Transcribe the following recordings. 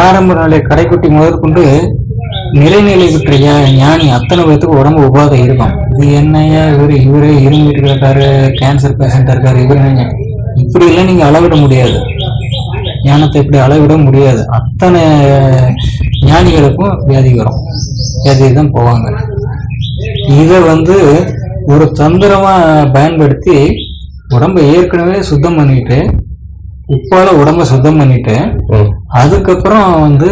ஆரம்ப நாளை கடைக்குட்டி முதற்கொண்டு நிலைநிலை விட்ட ஞானி அத்தனை பேத்துக்கு உடம்பு உபாதை இருக்கும். இது என்னையா இவரு? இவரு இருந்துட்டு இருக்காரு கேன்சர் பேஷண்டா இருக்காரு இவரு இப்படி எல்லாம் நீங்க அளவிட முடியாது. ஞானத்தை இப்படி அளவிட முடியாது. அத்தனை ஞானிகளுக்கும் வியாதி வரும். வியாதி தான் போவாங்க. இதை வந்து ஒரு தந்திரமா பயன்படுத்தி உடம்பை ஏற்கனவே சுத்தம் பண்ணிட்டு உப்பால உடம்ப சுத்தம் பண்ணிட்டு அதுக்கப்புறம் வந்து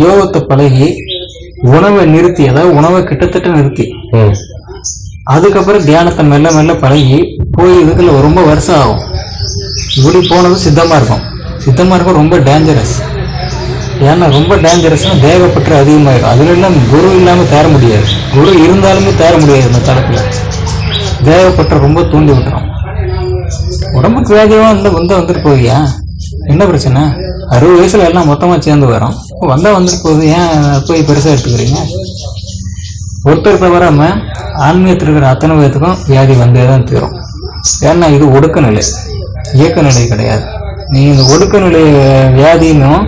யோகத்தை பழகி உணவை நிறுத்தி அதாவது உணவை கிட்டத்தட்ட நிறுத்தி. அதுக்கப்புறம் தியானத்தை மெல்ல மெல்ல பழகி போய் இதுக்குள்ள ரொம்ப வருஷம் ஆகும். இப்படி போனது சித்தமா இருக்கும் சித்தமா இருக்கும் ரொம்ப டேஞ்சரஸ் ஏன்னா ரொம்ப டேஞ்சரஸ்னா தேகப்பற்று அதிகமாயிடும் அதுல எல்லாம் குரு இல்லாம தேர முடியாது. குரு இருந்தாலுமே தேர முடியாது இந்த தளத்துல. தேகப்பற்று ரொம்ப தூண்டி விட்டுரும். உடம்புக்கு வேகமா இருந்தா வந்தா வந்துட்டு போவியா? என்ன பிரச்சனை? அறுபது வயசுல எல்லாம் மொத்தமா சேர்ந்து வரோம். வந்தா வந்துட்டு போகுது. ஏன் போய் பெருசா எடுத்துக்கிறீங்க? ஒருத்தர் தவறாம ஆன்மீகத்தில் இருக்கிற அத்தனை பேத்துக்கும் வியாதி வந்தே தான் தீரும். ஏன்னா இது ஒடுக்க நிலை இயக்க நிலை கிடையாது. நீ இந்த ஒடுக்க நிலை வியாதின்னும்.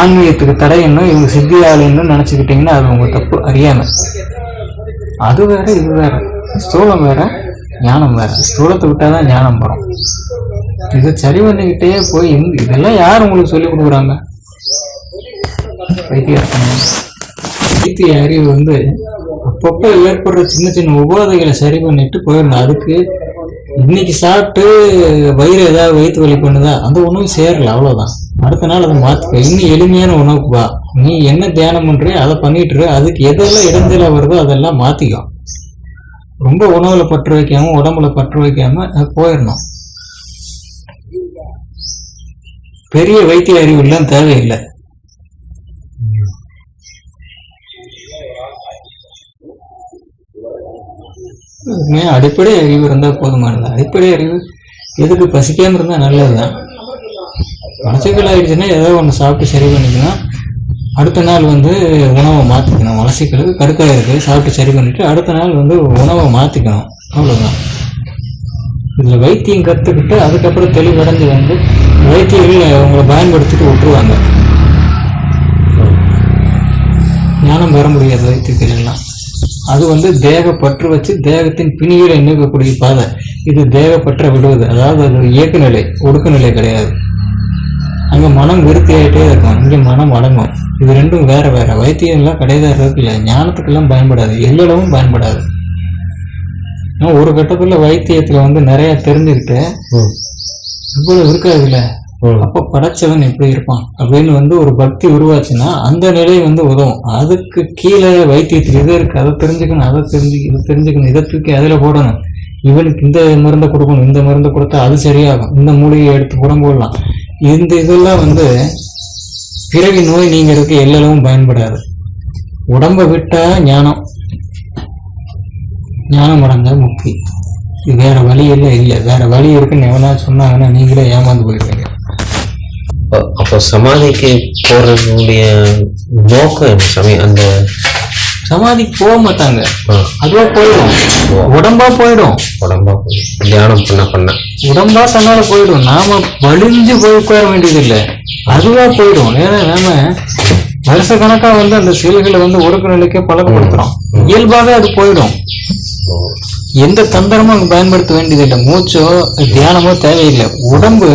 ஆன்மீகத்துக்கு தடையன்னும் இவங்க சித்தியாலைன்னு நினைச்சுக்கிட்டீங்கன்னா அது உங்க தப்பு. அறியாம. அது வேற இது வேற. ஸ்தூலம் வேற ஞானம் வேற. ஸ்தூலத்தை விட்டாதான் ஞானம் வரும். இதை சரி பண்ணிக்கிட்டே போய் இதெல்லாம் யார் உங்களுக்கு சொல்லி கொடுக்குறாங்க? வைத்தியர் வைத்திய அறிவு வந்து அப்பப்போ ஏற்படுற சின்ன சின்ன உபாதைகளை சரி பண்ணிட்டு போயிடணும். அதுக்கு இன்னைக்கு சாப்பிட்டு வயிறு ஏதாவது வயிற்று வலி பண்ணுதா? அந்த உணவு சேரல அவ்வளோதான் அடுத்த நாள் அதை மாத்திக்க. இன்னும் எளிமையான உணவுக்கு வா. நீ என்ன தியானம் பண்ணுறியோ அதை பண்ணிட்டுரு அதுக்கு எதெல்லாம் இடைஞ்சலா வருதோ அதெல்லாம் மாற்றிக்கும் ரொம்ப உணவில் பற்று வைக்காமல் உடம்புல பற்று வைக்காமல் போயிடணும். பெரிய வைத்திய அறிவு எல்லாம் தேவையில்லை அடிப்படை அறிவு இருந்தா போதுமானது அடிப்படை அறிவு எதுக்கு பசிக்காம இருந்தா நல்லதுதான். மலச்சிக்கல் ஆயிடுச்சுன்னா ஏதோ ஒன்று சாப்பிட்டு சரி பண்ணிக்கலாம். அடுத்த நாள் வந்து உணவை மாற்றிக்கணும் மலச்சிக்கலுக்கு கடுக்காக இருக்குது சாப்பிட்டு சரி பண்ணிட்டு அடுத்த நாள் வந்து உணவை மாற்றிக்கணும் அவ்வளோதான் இதில் வைத்தியம் கற்றுக்கிட்டு அதுக்கப்புறம் தெளிவடைஞ்சு வந்து வைத்தியர்கள் உங்களை பயன்படுத்திட்டு விட்டுருவாங்க. ஞானம் பெற முடியாது வைத்தியத்தில் அது வந்து தேக பற்று வச்சு தேகத்தின் பிணியில் நீக்கக்கூடிய பாதை. இது தேகப்பற்ற விடுவது. அதாவது அது ஒரு இயக்க நிலை ஒடுக்க நிலை கிடையாது. அங்க மனம் விருத்தி ஆகிட்டே இருக்கும். இங்கே மனம் அடங்கும் இது ரெண்டும் வேற வேற. வைத்தியம் எல்லாம் கிடையாது இல்லை. ஞானத்துக்கெல்லாம் பயன்படாது. எல்லளவும் பயன்படாது. ஒரு கட்டத்துல வைத்தியத்துல வந்து நிறைய தெரிஞ்சுக்கிட்டு ம். இவ்வளவு இருக்காதுல்ல. அப்ப படைச்சவன் எப்படி இருப்பான் அப்படின்னு வந்து ஒரு பக்தி உருவாச்சுன்னா அந்த நிலை வந்து உதவும். அதுக்கு கீழே வைத்தியத்தில் இது இருக்கு? அதை தெரிஞ்சுக்கணும் அதை தெரிஞ்சு இதை தெரிஞ்சுக்கணும் இதை தூக்கி அதுல போடணும். இவனுக்கு இந்த மருந்தை கொடுக்கணும் இந்த மருந்தை கொடுத்தா அது சரியாகும். இந்த மூலிகையை எடுத்து புறம் போடலாம். இந்த இதெல்லாம் வந்து பிறவி நோய் நீங்கிறதுக்கு எல்லளவும் பயன்படாது. உடம்ப விட்டா ஞானம். ஞானம் அடைஞ்சா முக்தி. இது வேற வழி எல்லாம் இல்லை. வேற வழி இருக்குன்னு எவனா சொன்னாங்கன்னா நீங்களே ஏமாந்து போயிடுவீங்க. அப்ப- சமாதிக்கு போறதுடைய நோக்கம் என்ன சாமி? அந்த சமாதிக்கு போக மாட்டாங்க. அதுவா போயிடும். உடம்பா போயிடும். உடம்பா தியானம் பண்ண பண்ண. உடம்பா தன்னால போயிடும். நாம வலிஞ்சு போய் உட்கார வேண்டியது இல்லை அதுவா போயிடும். ஏன்னா நாம வருஷ கணக்கா வந்து அந்த செயல்களை வந்து ஒடுக்க நிலைக்கே பழக்கப்படுத்துறோம். இயல்பாவே அது போயிடும். எந்த தந்திரமும் அங்க பயன்படுத்த வேண்டியதில்லை. மூச்சோ தியானமோ தேவையில்லை. உடம்பு.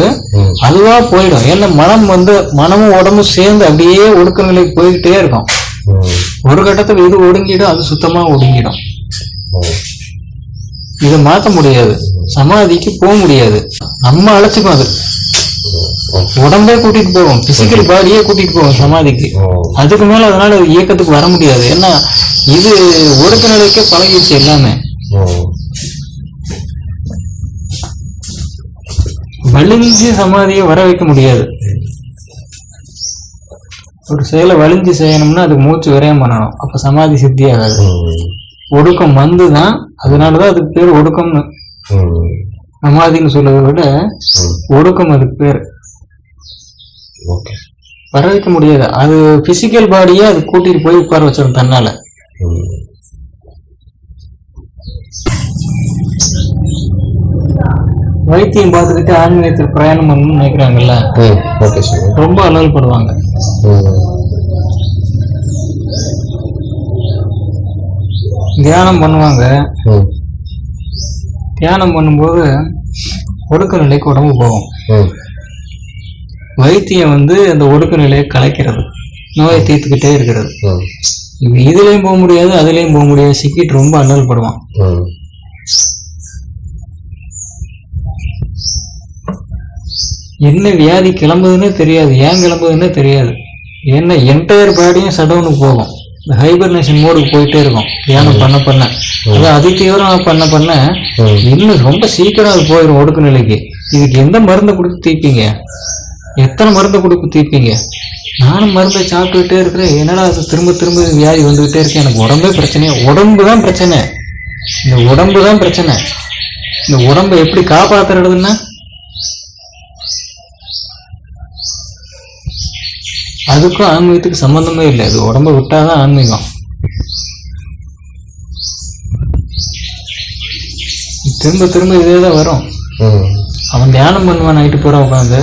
அதுவா போயிடும். ஏன்னா மனம் வந்து மனமும் உடம்பும் சேர்ந்து அப்படியே ஒடுக்க நிலைக்கு போய்கிட்டே இருக்கும். ஒரு கட்டத்துல இது ஒடுங்கிடும் அது சுத்தமா ஒடுங்கிடும். இதை மாத்த முடியாது. சமாதிக்கு போக முடியாது. நம்ம அழைச்சிக்கும் அது. உடம்பே கூட்டிட்டு போகும். பிசிக்கல் பாடியே கூட்டிட்டு போகும் சமாதிக்கு. அதுக்கு மேல அதனால அது இயக்கத்துக்கு வர முடியாது. ஏன்னா இது ஒடுக்க நிலைக்கே பழகிடுச்சு எல்லாமே. வலிஞ்சு சமாதியை வர வைக்க முடியாது. ஒரு செயலை வலிஞ்சு செய்யணும்னா அதுக்கு மூச்சு விரயம் பண்ணணும். அப்ப சமாதி சித்தி ஆகாது. ஒடுக்கம் வந்து தான் அதனாலதான் அதுக்கு பேர் ஒடுக்கம்னு. சமாதின்னு சொல்றதை விட. ஒடுக்கம் அதுக்கு பேர். ஓகே வர வைக்க முடியாது அது பிசிக்கல் பாடியே அது கூட்டிட்டு போய் உட்கார வச்சிடும் தன்னால. வைத்தியம் பார்த்துக்கிட்டு ஆன்மீகத்தில் பிரயாணம் பண்ணணும்னு நினைக்கிறாங்கல்ல? ஓகே ரொம்ப அலல்படுவாங்க ம் தியானம் பண்ணுவாங்க. தியானம் பண்ணும்போது ஒடுக்க நிலைக்கு உடம்பு போகும். வைத்தியம் வந்து அந்த ஒடுக்க நிலையை கலைக்கிறது. நோயை தீர்த்துக்கிட்டே இருக்கிறது. இதுலயும் போக முடியாது அதுலயும் போக முடியாது. சிக்கிட்டு ரொம்ப அல்லல் படுவான். என்ன வியாதி கிளம்புதுன்னே தெரியாது. ஏன் கிளம்புதுன்னே தெரியாது. என்ன என்டையர் பாடியும் சடவுனுக்கு போகும். இந்த ஹைபர்னேஷன் மோடுக்கு போயிட்டே இருக்கும். தியானம் பண்ண பண்ண. அது அதி தீவிரம் பண்ண பண்ண. இன்னும் ரொம்ப சீக்கிரம் அது போயிடும் ஒடுக்கு நிலைக்கு இதுக்கு எந்த மருந்தை கொடுத்து தீர்ப்பீங்க? எத்தனை மருந்தை கொடுத்து தீர்ப்பீங்க நானும் மருந்தை சாப்பிட்டுக்கிட்டே இருக்கிறேன். என்னடா அது? திரும்ப திரும்ப வியாதி வந்துகிட்டே இருக்கேன் எனக்கு உடம்பே பிரச்சனையே உடம்பு தான் பிரச்சனை. இந்த உடம்பு தான் பிரச்சனை. இந்த உடம்பை எப்படி காப்பாத்துறதுன்னா அதுக்கும் ஆன்மீகத்துக்கு சம்பந்தமே இல்லை. அது உடம்ப விட்டாதான் ஆன்மீகம். திரும்ப திரும்ப இதே தான் வரும் தியானம் பண்ணுவான் நைட்டு பூரா உட்காந்து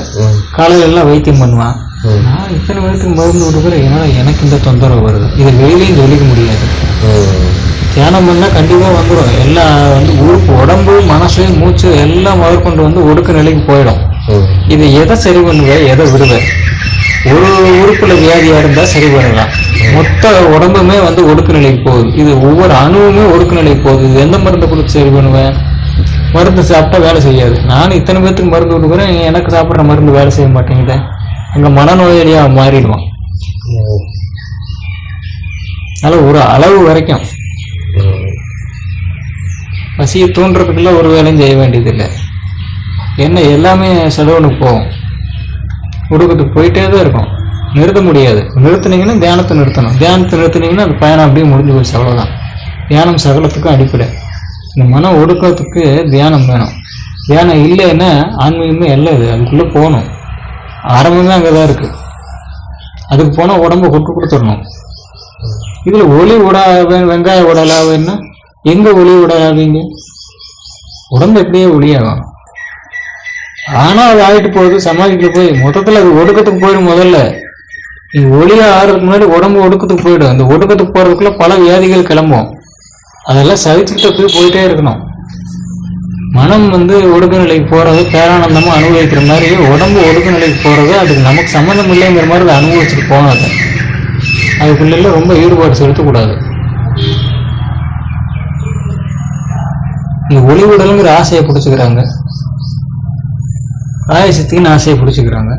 காலையில எல்லாம் வைத்தியம் பண்ணுவான். நான் இத்தனை வயசுக்கு மருந்து கொடுக்குறேன் என்னடா எனக்கு இந்த தொந்தரவு வருது. இதை வெளியிலையும் சொல்லிக்க முடியாது. தியானம் பண்ணா கண்டிப்பா வந்துடும் எல்லாம் வந்து உறுப்பு உடம்பு மனசு மூச்சு எல்லாம் முதற்கொண்டு வந்து ஒடுக்க நிலைக்கு போயிடும். இது எதை சரி பண்ணுவ எதை விடுவ ஒரு உறுப்புல வியாதியா இருந்தா சரி பண்ணலாம். மொத்த உடம்புமே வந்து ஒடுக்கு நிலைக்கு போகுது. இது ஒவ்வொரு அணுவுமே ஒடுக்கு நிலைக்கு போகுது. இது எந்த மருந்தை கொடுத்து சரி பண்ணுவேன்? மருந்து சாப்பிட்டா வேலை செய்யாது. நானும் இத்தனை பேர்த்துக்கு மருந்து கொடுக்குறேன். எனக்கு சாப்பிட்ற மருந்து வேலை செய்ய மாட்டேங்குது. அங்கே மனநோயாளியா மாறிடுவான். ம் ஒரு அளவு வரைக்கும் பசியை தூண்டுறதுக்குள்ள ஒரு வேலையும் செய்ய வேண்டியதில்லை. என்ன எல்லாமே செலவுனுக்கு போகும். உடுக்கத்துக்கு போயிட்டே தான் இருக்கும். நிறுத்த முடியாது. நிறுத்துனீங்கன்னா தியானத்தை நிறுத்தணும். தியானத்தை நிறுத்துனீங்கன்னா அந்த பயணம் அப்படியே முடிஞ்சு போச்சு. அவ்வளோதான் தியானம் சகலத்துக்கும் அடிப்படை. இந்த மன ஒடுக்கத்துக்கு தியானம் வேணும். தியானம் இல்லைன்னா ஆன்மீகமே இல்லை இது அதுக்குள்ளே போகணும். ஆரம்பமே அங்கே தான் இருக்குது அதுக்கு போனால் உடம்ப கொட்டு கொடுத்துடணும். இதில் ஒளி உடா வெங்காய உடலா உடலாவுன்னா எங்கே ஒளி விடாதீங்க உடம்பு எப்படியே ஒளியாகும். ஆனால் அது ஆகிட்டு போகுது சமாளிக்கிட்டு போய். மொத்தத்தில் அது ஒடுக்கத்துக்கு போயிடும் முதல்ல. நீ ஒளியாக ஆடுறதுக்கு முன்னாடி உடம்பு ஒடுக்கத்துக்கு போயிடும். அந்த ஒடுக்கத்துக்கு போகிறதுக்குள்ளே பல வியாதிகள் கிளம்பும். அதெல்லாம் சகிச்சுக்கிட்ட போய் போயிட்டே இருக்கணும். மனம் வந்து ஒடுக்கு நிலைக்கு போகிறது பேரானந்தமாக அனுபவிக்கிற மாதிரி உடம்பு ஒடுக்கு நிலைக்கு போகிறது அதுக்கு நமக்கு சம்மந்தம் இல்லைங்கிற மாதிரி அதை அனுபவிச்சுட்டு போகாது அதுக்குள்ள ரொம்ப ஈடுபாடு செலுத்தக்கூடாது. இந்த ஒளி உடலுங்கிற ஆசையை பிடிச்சிக்கிறாங்க. ஆயசத்துக்குன்னு ஆசையை பிடிச்சிக்கிறாங்க.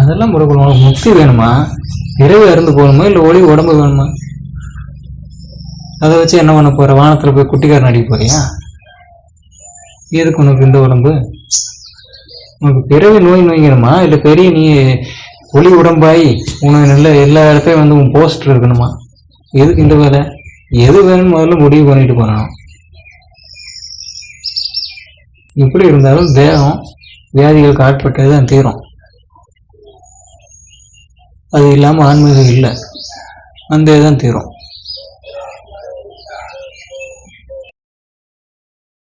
அதெல்லாம் முறைப்படும் முக்தி வேணுமா? இரவு இறந்து போகணுமா இல்லை ஒளி உடம்பு வேணுமா? அதை வச்சு என்ன பண்ண போகிற வானத்தில் போய் குட்டிக்காரன் அடிக்க போறியா? எதுக்கு உனக்கு இந்த உடம்பு? உனக்கு பிறவி நோய் நோய்க்கணுமா இல்லை பெரிய நீ ஒளி உடம்பாய் உனக்கு நல்ல எல்லா இடத்துலையும் வந்து உன் போஸ்டர் இருக்கணுமா? எதுக்கு இந்த வேலை? எது வேணும்னு முதல்ல முடிவு பண்ணிட்டு போகணும். எப்படி இருந்தாலும் தேகம் வியாதிகளுக்கு ஆட்பட்டது தான் தீரும். அது இல்லாமல் ஆன்மீகம் இல்லை. அந்த இதுதான் தீரும்.